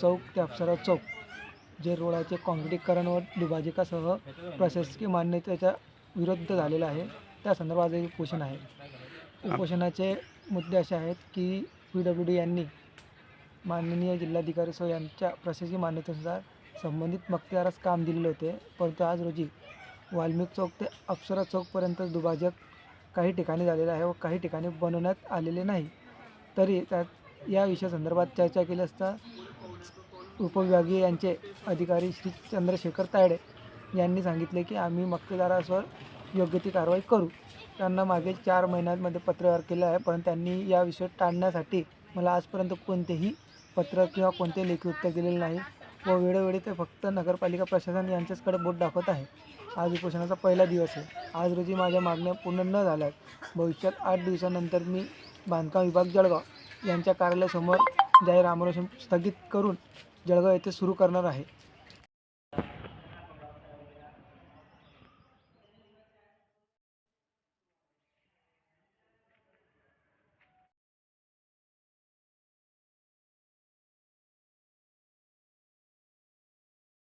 चौक ते अप्सरा चौक जे रोडाचे काँक्रिटीकरण व दुभाजकासह प्रशासकीय मान्यतेच्या विरुद्ध झालेलं आहे. त्या संदर्भात एक उपोषण आहे. उपोषणाचे मुद्दे असे आहेत की पी डब्ल्यू डी यांनी माननीय जिल्हाधिकारी सो यांच्या प्रशासकीय मान्यतेनुसार संबंधित मक्तेदारास काम दिलेले होते. परंतु आज रोजी वाल्मिक चौक ते अप्सरा चौकपर्यंत दुभाजक काही ठिकाणी झालेलं आहे व काही ठिकाणी बनवण्यात आलेले नाही. तरी त्यात या विषयासंदर्भात चर्चा केली असता उपविभागीय यांचे अधिकारी श्री चंद्रशेखर तायडे यांनी सांगितले की आम्ही मक्तेदारासवर योग्य ती कारवाई करू. त्यांना मागे चार महिन्यांमध्ये पत्रव्यवहार केलं आहे पण त्यांनी या विषय टाळण्यासाठी मला आजपर्यंत कोणतेही पत्र किंवा कोणते लेखी उत्तर दिलेले नाही व वेळोवेळी ते फक्त नगरपालिका प्रशासन यांच्याचकडे बोट दाखवत आहे. आज उपोषणाचा पहिला दिवस आहे. आज रोजी माझ्या मागण्या पूर्ण न झाल्या आहेत भविष्यात आठ दिवसानंतर मी बांधकाम विभाग जळगाव यांच्या कार्यालयासमोर जाहीर आंदोलन स्थगित करून जळगाव येथे सुरू करणार आहे.